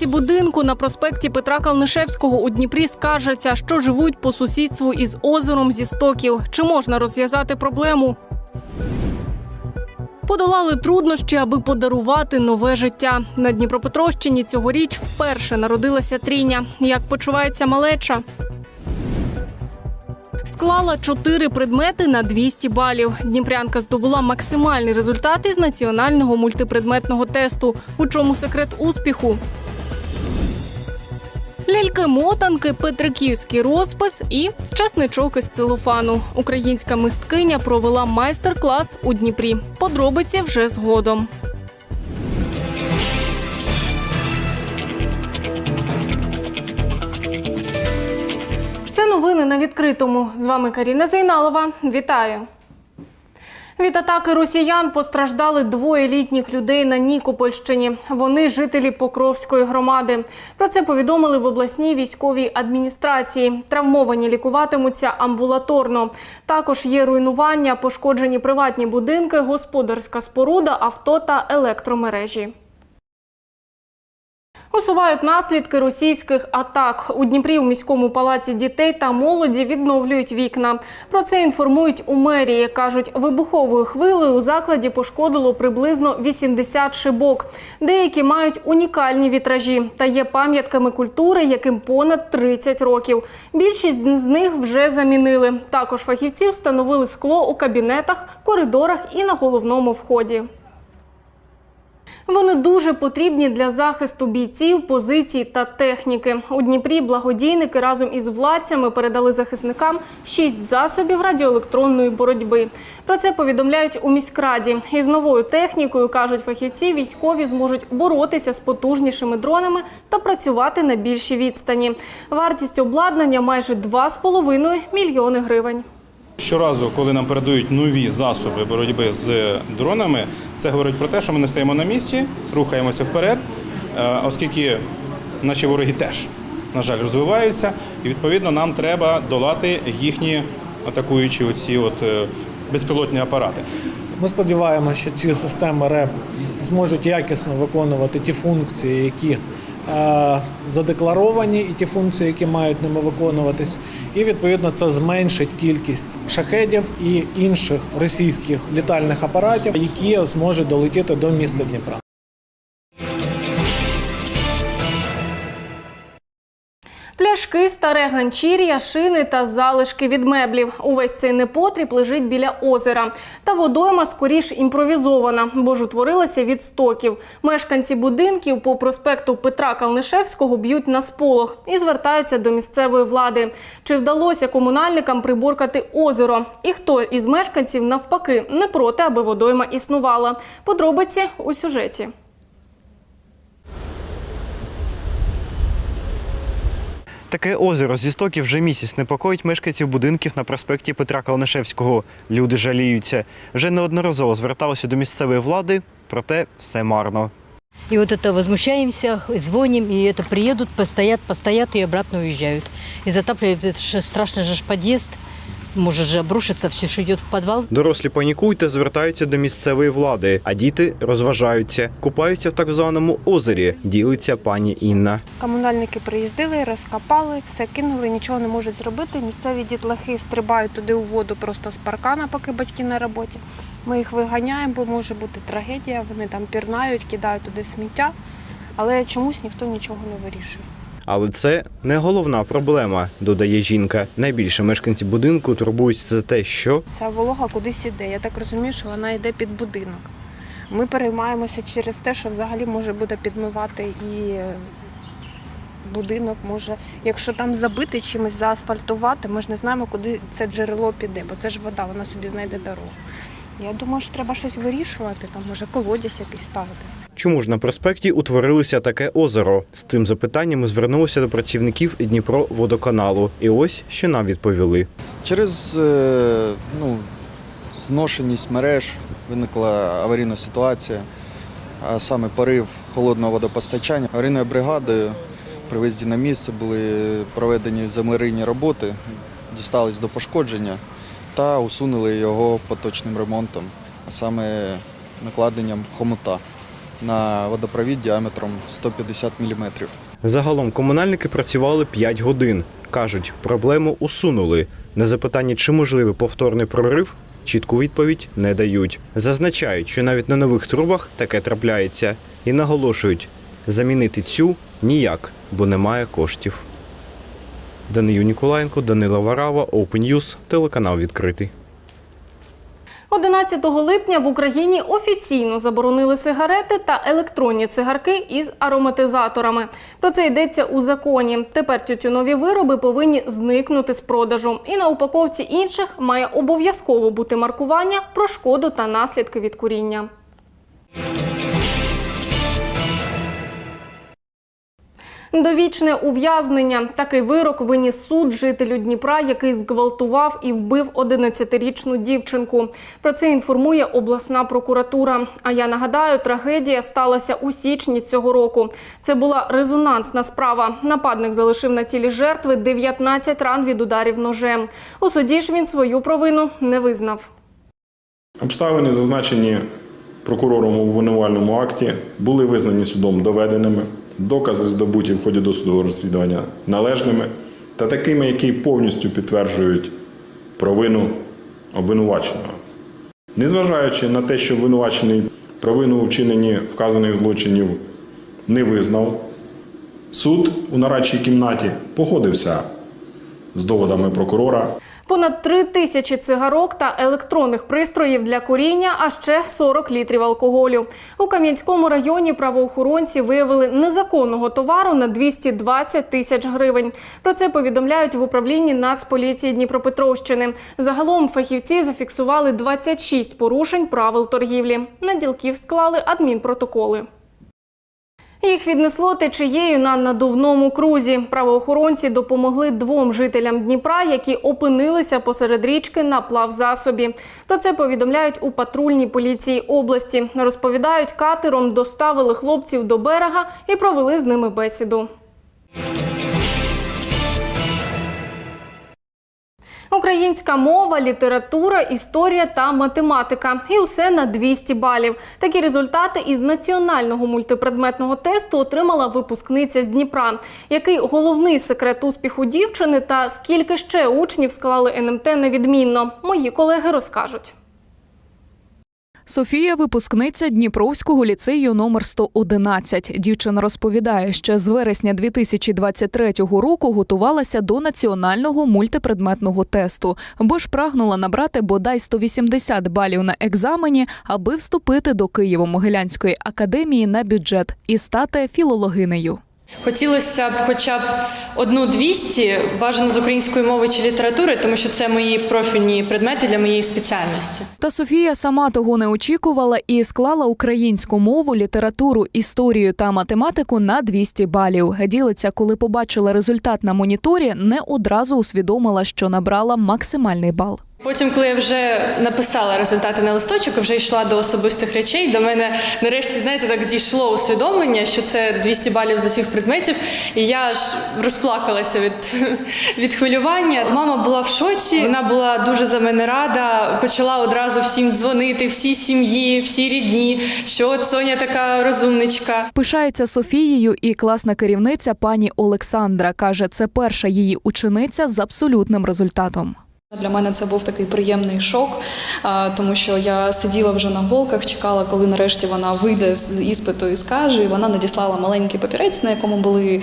Мешканці будинку на проспекті Петра Калнишевського у Дніпрі скаржаться, що живуть по сусідству із озером зі стоків. Чи можна розв'язати проблему? Подолали труднощі, аби подарувати нове життя. На Дніпропетровщині цьогоріч вперше народилася трійня. Як почувається малеча? Склала чотири предмети на 200 балів. Дніпрянка здобула максимальний результат із національного мультипредметного тесту. У чому секрет успіху? Ляльки-мотанки, петриківський розпис і часничок із целофану. Українська мисткиня провела майстер-клас у Дніпрі. Подробиці вже згодом. Це новини на відкритому. З вами Каріна Зайналова. Вітаю. Від атаки росіян постраждали двоє літніх людей на Нікопольщині. Вони жителі Покровської громади. Про це повідомили в обласній військовій адміністрації. Травмовані лікуватимуться амбулаторно. Також є руйнування, пошкоджені приватні будинки, господарська споруда, авто та електромережі. Усувають наслідки російських атак. У Дніпрі у міському палаці дітей та молоді відновлюють вікна. Про це інформують у мерії. кажуть, вибуховою хвилею у закладі пошкодило приблизно 80 шибок. Деякі мають унікальні вітражі та є пам'ятками культури, яким понад 30 років. Більшість з них вже замінили. Також фахівці встановили скло у кабінетах, коридорах і на головному вході. Вони дуже потрібні для захисту бійців, позицій та техніки. У Дніпрі благодійники разом із владцями передали захисникам шість засобів радіоелектронної боротьби. Про це повідомляють у міськраді. Із новою технікою кажуть фахівці, військові зможуть боротися з потужнішими дронами та працювати на більшій відстані. Вартість обладнання майже 2,5 мільйони гривень. Щоразу, коли нам передають нові засоби боротьби з дронами, це говорить про те, що ми не стоїмо на місці, рухаємося вперед, е, оскільки наші вороги теж, на жаль, розвиваються, і відповідно нам треба долати їхні атакуючі оці от е, безпілотні апарати. Ми сподіваємося, що ці системи РЕП зможуть якісно виконувати ті функції, які задекларовані, і ті функції, які мають ними виконуватись. І відповідно це зменшить кількість шахедів і інших російських літальних апаратів, які зможуть долетіти до міста Дніпра. Пляшки, старе ганчір'я, шини та залишки від меблів. Увесь цей непотріб лежить біля озера. Та водойма скоріш імпровізована, бо ж утворилася від стоків. Мешканці будинків по проспекту Петра Калнишевського б'ють на сполох і звертаються до місцевої влади. Чи вдалося комунальникам приборкати озеро? І хто із мешканців навпаки не проти, аби водойма існувала? Подробиці у сюжеті. Таке озеро зі стоків вже місяць непокоїть мешканців будинків на проспекті Петра Калнишевського. Люди жаліються. Вже неодноразово зверталися до місцевої влади, проте все марно. И вот это возмущаемся, звоним, и это приедут, постоят, постоят и обратно уезжают. И затапливает это же страшный же ж подъезд. Может же обрушиться все, что идет в подвал. Дорослі панікують та звертаються до місцевої влади, а діти розважаються, купаються в так званому озері. Ділиться пані Інна. Комунальники приїздили, розкопали, все кинули, нічого не можуть зробити. Місцеві дітлахи стрибають туди у воду просто з паркана, поки батьки на роботі. Ми їх виганяємо, бо може бути трагедія. Вони там пірнають, кидають туди сміття, але чомусь ніхто нічого не вирішує. Але це не головна проблема, додає жінка. Найбільше мешканці будинку турбуються за те, що Ця волога кудись іде. Я так розумію, що вона йде під будинок. Ми переймаємося через те, що взагалі може буде підмивати і е, будинок може, якщо там забити чимось заасфальтувати, ми ж не знаємо, куди це джерело піде, бо це ж вода, вона собі знайде дорогу. Я думаю, що треба щось вирішувати, там може колодязь якийсь ставити. Чому ж на проспекті утворилося таке озеро? З цим запитанням ми звернулися до працівників Дніпроводоканалу. І ось що нам відповіли. Через е, ну, зношеність мереж виникла аварійна ситуація, а саме порив холодного водопостачання. Аварійною бригадою при виїзді на місце були проведені землерийні роботи, дістались до пошкодження та усунули його поточним ремонтом, а саме накладенням хомута. На водопровід діаметром 150 мм. Загалом комунальники працювали 5 годин. Кажуть, проблему усунули. На запитання, чи можливий повторний прорив, чітку відповідь не дають. Зазначають, що навіть на нових трубах таке трапляється, і наголошують, замінити цю ніяк, бо немає коштів. Данию Ніколаєнко, Данила Варава, Open News, телеканал відкритий. 11 липня в Україні офіційно заборонили сигарети та електронні цигарки із ароматизаторами. Про це йдеться у законі. Тепер тютюнові вироби повинні зникнути з продажу. І на упаковці інших має обов'язково бути маркування про шкоду та наслідки від куріння. Довічне ув'язнення. Такий вирок виніс суд жителю Дніпра, який зґвалтував і вбив 11-річну дівчинку. Про це інформує обласна прокуратура. А я нагадаю, трагедія сталася у січні цього року. Це була резонансна справа. Нападник залишив на тілі жертви 19 ран від ударів ножем. У суді ж він свою провину не визнав. Обставини, зазначені прокурором у обвинувальному акті, були визнані судом доведеними, докази здобуті в ході досудового розслідування належними та такими, які повністю підтверджують провину обвинуваченого. Незважаючи на те, що обвинувачений провину у вчиненні вказаних злочинів не визнав, суд у нарадчій кімнаті погодився з доводами прокурора Понад три тисячі цигарок та електронних пристроїв для куріння, а ще 40 літрів алкоголю. У Кам'янському районі правоохоронці виявили незаконного товару на 220 тисяч гривень. Про це повідомляють в управлінні Нацполіції Дніпропетровщини. Загалом фахівці зафіксували 26 порушень правил торгівлі. На ділків склали адмінпротоколи. Їх віднесло течією на надувному крузі. Правоохоронці допомогли двом жителям Дніпра, які опинилися посеред річки на плавзасобі. Про це повідомляють у патрульній поліції області. Розповідають, катером доставили хлопців до берега і провели з ними бесіду. Українська мова, література, історія та математика. І усе на 200 балів. Такі результати із національного мультипредметного тесту отримала випускниця з Дніпра. Який головний секрет успіху дівчини та скільки ще учнів склали НМТ невідмінно? Мої колеги розкажуть. Софія випускниця Дніпровського ліцею номер 111. Дівчина розповідає, що з вересня 2023 року готувалася до національного мультипредметного тесту, бо ж прагнула набрати бодай 180 балів на екзамені, аби вступити до Києво-Могилянської академії на бюджет і стати філологинею. Хотілося б хоча б одну 200, бажано з української мови чи літератури, тому що це мої профільні предмети для моєї спеціальності. Та Софія сама того не очікувала і склала українську мову, літературу, історію та математику на 200 балів. Ділиться, коли побачила результат на моніторі, не одразу усвідомила, що набрала максимальний бал. Потім, коли я вже написала результати на листочок, вже йшла до особистих речей, до мене нарешті, знаєте, так дійшло усвідомлення, що це 200 балів з усіх предметів, і я ж розплакалася від, від хвилювання. Мама була в шоці, вона була дуже за мене рада. Почала одразу всім дзвонити, всі сім'ї, всі рідні, що от Соня така розумничка. Пишається Софією і класна керівниця пані Олександра каже, це перша її учениця з абсолютним результатом. Для мене це був такий приємний шок, тому що я сиділа вже на голках, чекала, коли нарешті вона вийде з іспиту і скаже. І вона надіслала маленький папірець, на якому були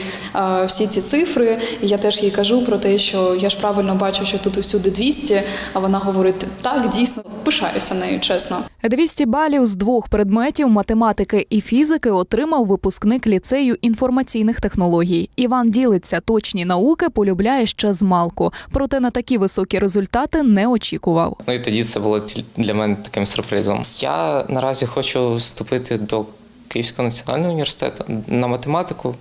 всі ці цифри. І я теж їй кажу про те, що я ж правильно бачу, що тут усюди 200, А вона говорить: так, дійсно, пишаюся нею, чесно. 200 балів з двох предметів математики і фізики отримав випускник ліцею інформаційних технологій. Іван ділиться, точні науки полюбляє ще з малку. Проте на такі високі результати не очікував. Ну і тоді це було для мене таким сюрпризом. Я наразі хочу вступити до Київського національного університету на математику,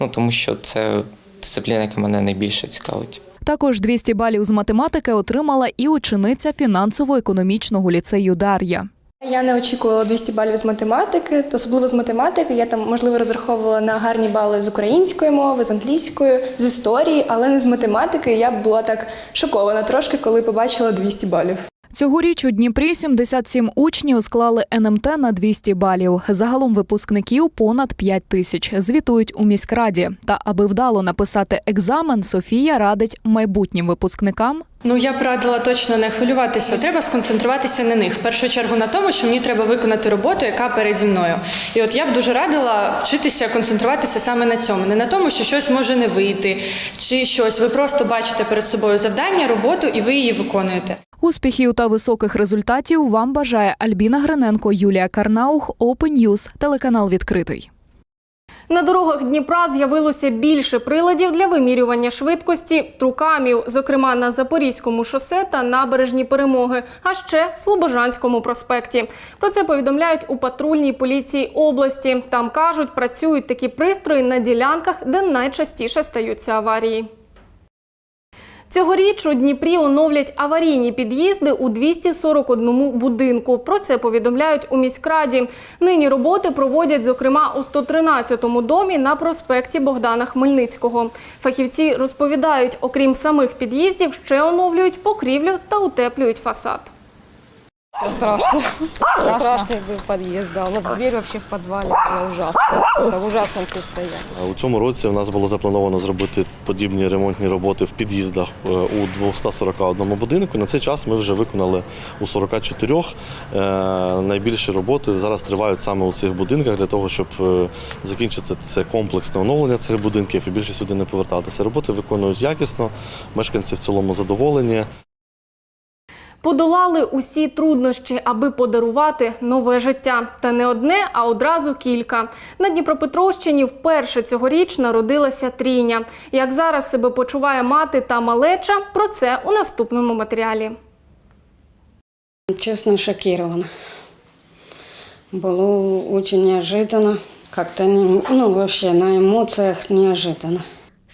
ну тому що це дисципліна, яка мене найбільше цікавить. Також 200 балів з математики отримала і учениця фінансово-економічного ліцею Дар'я. Я не очікувала 200 балів з математики, особливо з математики. Я там можливо розраховувала на гарні бали з української мови, з англійської, з історії, але не з математики. Я була так шокована трошки, коли побачила 200 балів. Цьогоріч у Дніпрі 77 учнів склали НМТ на 200 балів. Загалом випускників понад 5 тисяч. Звітують у міськраді. Та аби вдало написати екзамен, Софія радить майбутнім випускникам Ну я б радила точно не хвилюватися. Треба сконцентруватися на них. В першу чергу на тому, що мені треба виконати роботу, яка переді мною. І от я б дуже радила вчитися концентруватися саме на цьому, не на тому, що щось може не вийти, чи щось. Ви просто бачите перед собою завдання, роботу, і ви її виконуєте. Успіхів та високих результатів. Вам бажає Альбіна Гриненко, Юлія Карнаух, Open News, телеканал відкритий. На дорогах Дніпра з'явилося більше приладів для вимірювання швидкості трукамів, зокрема на Запорізькому шосе та набережні перемоги, а ще Слобожанському проспекті. Про це повідомляють у патрульній поліції області. Там кажуть, працюють такі пристрої на ділянках, де найчастіше стаються аварії. Цьогоріч у Дніпрі оновлять аварійні під'їзди у 241 будинку. Про це повідомляють у міськраді. Нині роботи проводять, зокрема, у 113-му домі на проспекті Богдана Хмельницького. Фахівці розповідають, окрім самих під'їздів, ще оновлюють покрівлю та утеплюють фасад. Страшно. Страшный был подъезд, да. У нас дверь вообще в подвале была ужасная. Просто в ужасном состоянии. У цьому році у нас було заплановано зробити подібні ремонтні роботи в під'їздах е, у 241 будинку. На цей час ми вже виконали у 44. Е, Найбільші роботи зараз тривають саме у цих будинках для того, щоб е, закінчити це комплексне оновлення цих будинків і більше сюди не повертатися. Роботи виконують якісно, мешканці в цілому задоволені. Подолали усі труднощі, аби подарувати нове життя. Та не одне, а одразу кілька. На Дніпропетровщині вперше цьогоріч народилася трійня. Як зараз себе почуває мати та малеча, про це у наступному матеріалі. Честно, шокирована. Было очень неожиданно. Как-то, ну, вообще на эмоциях неожиданно.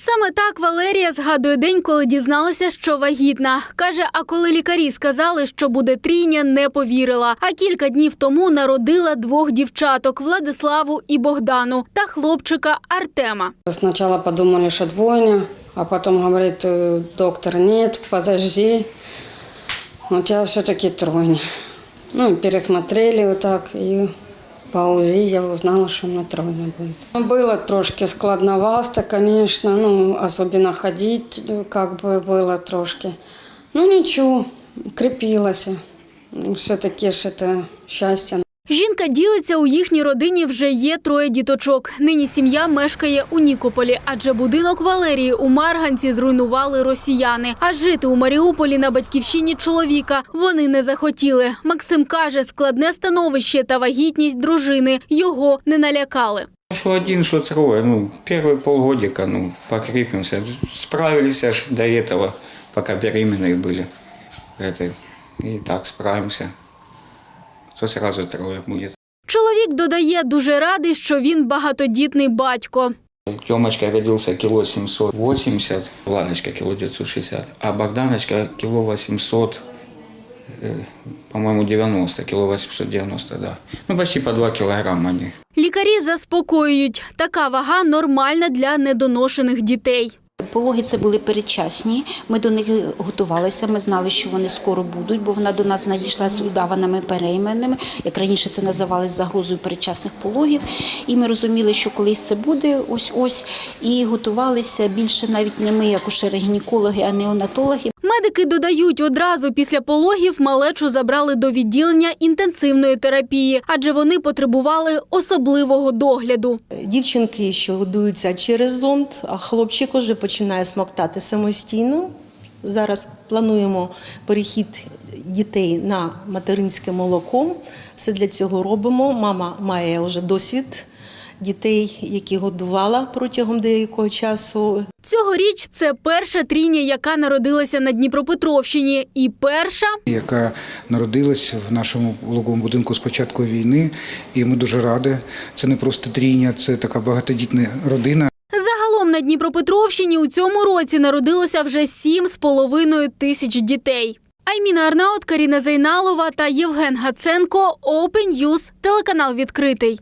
Саме так Валерія згадує день, коли дізналася, що вагітна. Каже, а коли лікарі сказали, що буде трійня, не повірила. А кілька днів тому народила двох дівчаток Владиславу і Богдану та хлопчика Артема. Сначала подумали, что двойня, а потом говорит э, доктор, нет, подожди, у тебя все-таки тройня. Ну, пересмотрели вот так, и по УЗИ я узнала, что у меня тройня будет. Было трошки складновато, конечно, ну, особенно ходить, э, как бы было трошки. Ну, ничего, крепилась. Все-таки ж это счастье. Жінка ділиться, у їхній родині вже є троє діточок. Нині сім'я мешкає у Нікополі, адже будинок Валерії у Марганці зруйнували росіяни. А жити у Маріуполі на батьківщині чоловіка вони не захотіли. Максим каже, складне становище та вагітність дружини його не налякали. Что один, что трое. Ну, первые полгодика, ну, покрепимся. Справились аж до этого, пока беременные были. Это, и так справимся. То сразу трое будет. Чоловік додає, дуже радий, що він багатодітний батько. Тёмочка родился кило 780, Владочка кило 960, а Богданочка кило 800, э, по-моему, 90, кило 890, да. Ну, почти по 2 килограмма они. Лікарі заспокоюють, така вага нормальна для недоношених дітей. Пологи це були передчасні. Ми до них готувалися. Ми знали, що вони скоро будуть, бо вона до нас надійшла з удаваними перейменами, як раніше це називалось загрозою передчасних пологів. І ми розуміли, що колись це буде ось ось, і готувалися більше навіть не ми, як гінекологи, а неонатологи. Медики додають, одразу після пологів малечу забрали до відділення інтенсивної терапії, адже вони потребували особливого догляду. Дівчинки, що годуються через зонд, а хлопчик уже починає смоктати самостійно. Зараз плануємо перехід дітей на материнське молоко. Все для цього робимо. Мама має вже досвід дітей, які годувала протягом деякого часу. Цьогоріч це перша трійня, яка народилася на Дніпропетровщині, і перша яка народилась в нашому пологовому будинку з початку війни. І ми дуже раді. Це не просто трійня, це така багатодітна родина. Загалом на Дніпропетровщині у цьому році народилося вже сім з половиною тисяч дітей. Айміна Арнаут, Каріна Зайналова та Євген Гаценко. Open News, телеканал відкритий.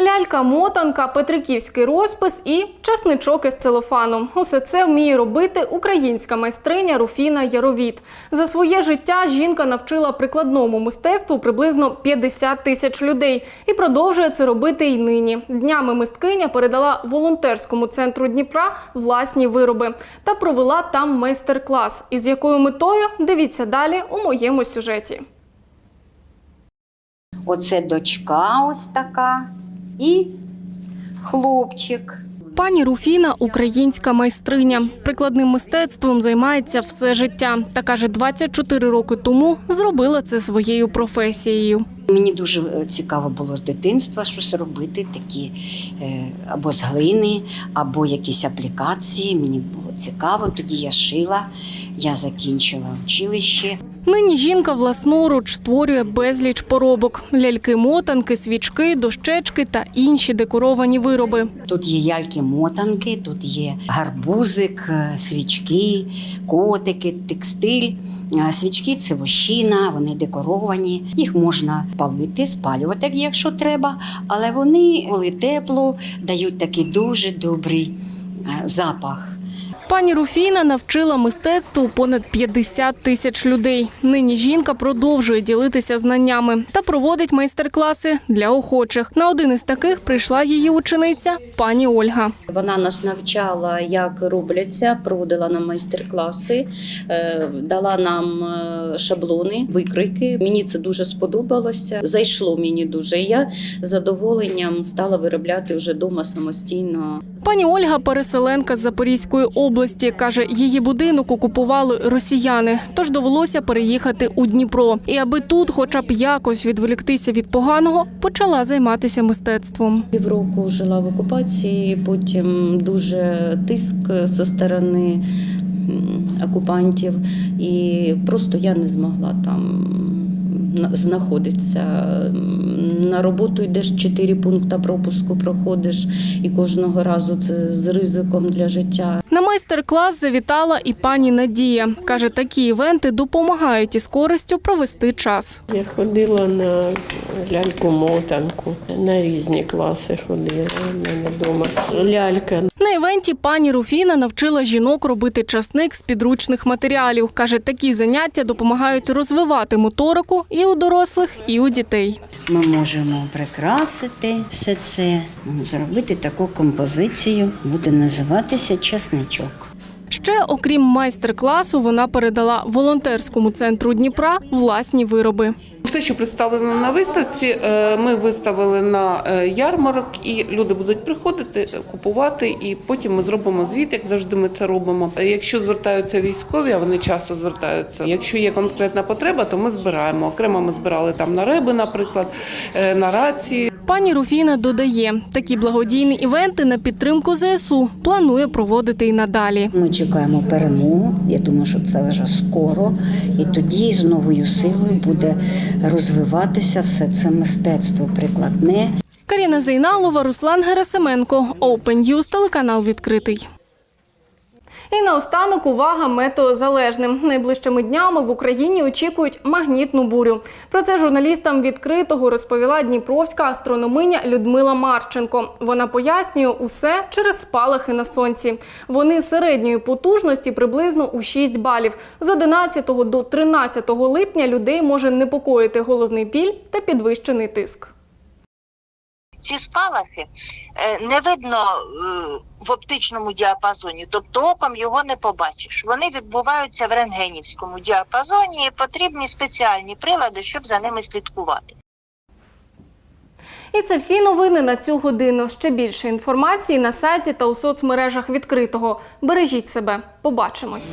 Лялька, мотанка, петриківський розпис і часничок із целофану. Усе це вміє робити українська майстриня Руфіна Яровіт. За своє життя жінка навчила прикладному мистецтву приблизно 50 тисяч людей і продовжує це робити й нині. Днями мисткиня передала волонтерському центру Дніпра власні вироби та провела там майстер-клас. Із якою метою дивіться далі у моєму сюжеті. Оце дочка ось така і хлопчик. Пані Руфіна українська майстриня. Прикладним мистецтвом займається все життя. Та каже, 24 роки тому зробила це своєю професією. Мені дуже е, цікаво було з дитинства щось робити, такі е, або з глини, або якісь аплікації. Мені було цікаво. Тоді я шила, я закінчила училище. Нині жінка власноруч створює безліч поробок: ляльки-мотанки, свічки, дощечки та інші декоровані вироби. Тут є ляльки-мотанки, тут є гарбузик, е, свічки, котики, текстиль. Е, Свічки це вощина, вони декоровані. Їх можна палити, спалювати, якщо треба, але вони, коли тепло, дають такий дуже добрий е, запах. Пані Руфіна навчила мистецтву понад 50 тисяч людей. Нині жінка продовжує ділитися знаннями та проводить майстер-класи для охочих. На один із таких прийшла її учениця пані Ольга. Вона нас навчала, як робляться, проводила нам майстер-класи, е, дала нам е, шаблони, викройки. Мені це дуже сподобалося. Зайшло мені дуже. Я з задоволенням стала виробляти вже вдома самостійно. Пані Ольга переселенка з Запорізької області. Каже, її будинок окупували росіяни, тож довелося переїхати у Дніпро. І аби тут, хоча б якось відволіктися від поганого, почала займатися мистецтвом. Півроку жила в окупації, потім дуже тиск зі сторони окупантів, і просто я не змогла там на- знаходитися. На роботу йдеш чотири пункти пропуску, проходиш, і кожного разу це з ризиком для життя. На майстер-клас завітала і пані Надія. Каже, такі івенти допомагають із користю провести час. Я ходила на ляльку-мотанку, на різні класи ходила. У мене вдома лялька. На івенті пані Руфіна навчила жінок робити часник з підручних матеріалів. Каже, такі заняття допомагають розвивати моторику і у дорослих, і у дітей. Ми можемо прикрасити все це, зробити таку композицію. Буде називатися часничок. Ще, окрім майстер-класу, вона передала волонтерському центру Дніпра власні вироби. Все, що представлено на виставці, е, ми виставили на е, ярмарок, і люди будуть приходити, купувати, і потім ми зробимо звіт, як завжди ми це робимо. Якщо звертаються військові, а вони часто звертаються. Якщо є конкретна потреба, то ми збираємо. Окремо ми збирали там на реби, наприклад, е, на рації. Пані Руфіна додає, такі благодійні івенти на підтримку ЗСУ планує проводити і надалі. Ми чекаємо перемогу. Я думаю, що це вже скоро. І тоді з новою силою буде розвиватися все це мистецтво прикладне. Каріна Зейналова, Руслан Герасименко, Open News, телеканал відкритий. І наостанок увага метеозалежним. Найближчими днями в Україні очікують магнітну бурю. Про це журналістам відкритого розповіла дніпровська астрономиня Людмила Марченко. Вона пояснює усе через спалахи на сонці. Вони середньої потужності приблизно у 6 балів. З 11 до 13 липня людей може непокоїти головний біль та підвищений тиск. Ці спалахи е, не видно е, в оптичному діапазоні, тобто оком його не побачиш. Вони відбуваються в рентгенівському діапазоні і потрібні спеціальні прилади, щоб за ними слідкувати. І це всі новини на цю годину. Ще більше інформації на сайті та у соцмережах відкритого. Бережіть себе. Побачимось.